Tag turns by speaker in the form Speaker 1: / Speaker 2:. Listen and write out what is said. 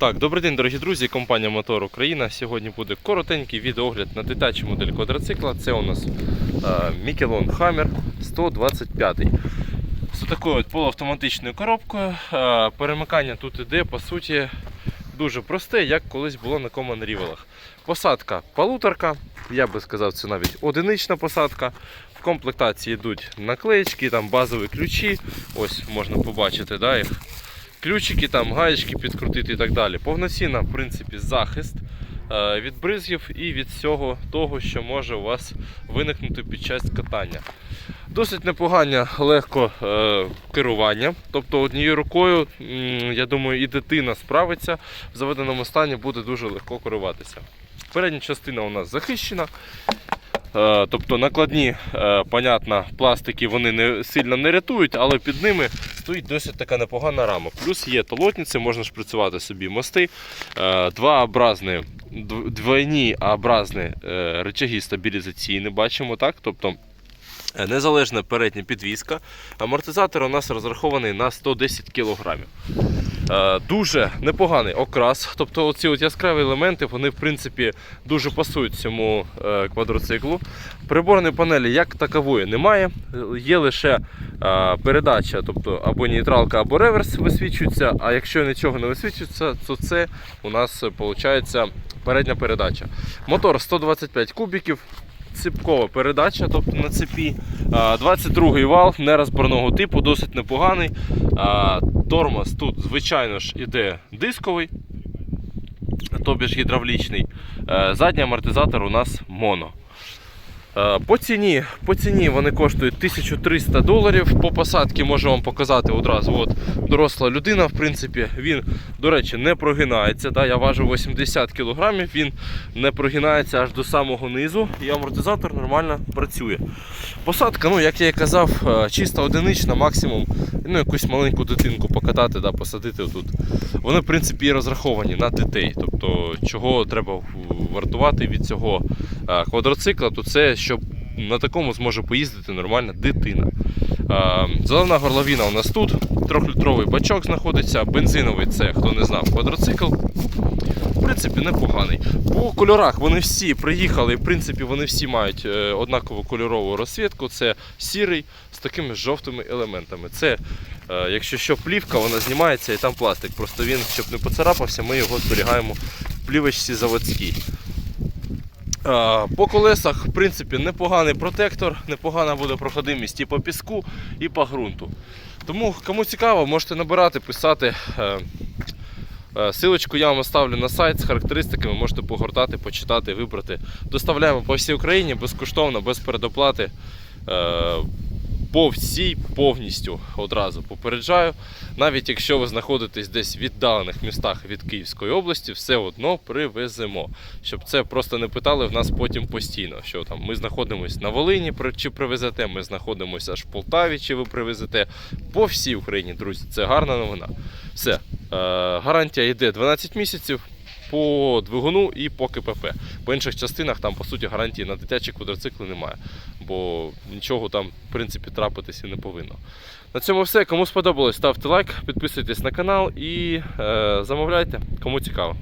Speaker 1: Так, добрий день, дорогі друзі, компанія Мотор Україна. Сьогодні буде коротенький відеогляд на дитячу модель квадроцикла. Це у нас Мікелон Hammer 125. З такою от полуавтоматичною коробкою. Е, Перемикання тут іде, по суті, дуже просте, як колись було на Common Rivalах. Посадка полуторка, я би сказав, це навіть одинична посадка. В комплектації йдуть наклеїчки, там базові ключі. Ось можна побачити да, їх ключики, там, гаєчки підкрутити і так далі. Повноцінна, в принципі, захист е, від бризгів і від всього того, що може у вас виникнути під час катання. Досить непогане легко е, керування. Тобто однією рукою, я думаю, і дитина справиться в заведеному стані буде дуже легко керуватися. Передня частина у нас захищена. Е, Тобто накладні, понятно, пластики вони не сильно не рятують, але під ними стоїть досить така непогана рама. Плюс є толотниці, можна шприцювати собі мости, е, два образні, двойні образні речаги рычаги стабілізаційні, бачимо так. Тобто е, Незалежна передня підвізка. Амортизатор у нас розрахований на 110 кг. Е, Дуже непоганий окрас. Тобто оці яскраві елементи вони в принципі дуже пасують цьому е, квадроциклу. Приборної панелі як такової немає. Є лише е, передача, тобто або нейтралка, або реверс висвічується. А якщо нічого не висвічується, то це у нас виходить передня передача. Мотор 125 кубіків. Ципкова передача, тобто на цепі. 22-й вал нерозборного типу, досить непоганий. Тормоз тут, звичайно ж, іде дисковий, тобі ж гідравлічний. Е, Задній амортизатор у нас моно. Е, По ціні, по ціні вони коштують 1300 доларів. По посадці можу вам показати одразу. От доросла людина, в принципі, він, до речі, не прогинається. Да? Я важу 80 кг, він не прогинається аж до самого низу, і амортизатор нормально працює. Посадка, ну як я і казав, е, чисто одинична, максимум ну, якусь маленьку дитинку покатати, да, посадити тут. Вони, в принципі, і розраховані на дітей. Тобто, чого треба вартувати від цього е, квадроцикла, то це щоб на такому зможе поїздити нормальна дитина. Зелена горловина у нас тут, трьохлітровий бачок знаходиться, бензиновий це, хто не знав, квадроцикл. В принципі, непоганий. По кольорах вони всі приїхали, і в принципі вони всі мають е, однакову кольорову розсвітку. Це сірий з такими жовтими елементами. Це, е, якщо що, плівка, вона знімається і там пластик. Просто він, щоб не поцарапався, ми його зберігаємо в плівочці заводській. Е, По колесах, в принципі, непоганий протектор, непогана буде проходимість і по піску, і по ґрунту. Тому, кому цікаво, можете набирати, писати. е, Е, Силочку я вам оставлю на сайт з характеристиками, можете погортати, почитати, вибрати. Доставляємо по всій Україні безкоштовно, без передоплати. По всій повністю одразу попереджаю. Навіть якщо ви знаходитесь десь в віддалених містах від Київської області, все одно привеземо. Щоб це просто не питали в нас потім постійно. Що там ми знаходимося на Волині, чи привезете, ми знаходимося аж в Полтаві, чи ви привезете. По всій Україні, друзі, це гарна новина. Все. Е, гарантія йде 12 місяців по двигуну і по КПП. По інших частинах там, по суті, гарантії на дитячі квадроцикли немає, бо нічого там, в принципі, трапитися не повинно. На цьому все. Кому сподобалось, ставте лайк, підписуйтесь на канал і е, замовляйте, кому цікаво.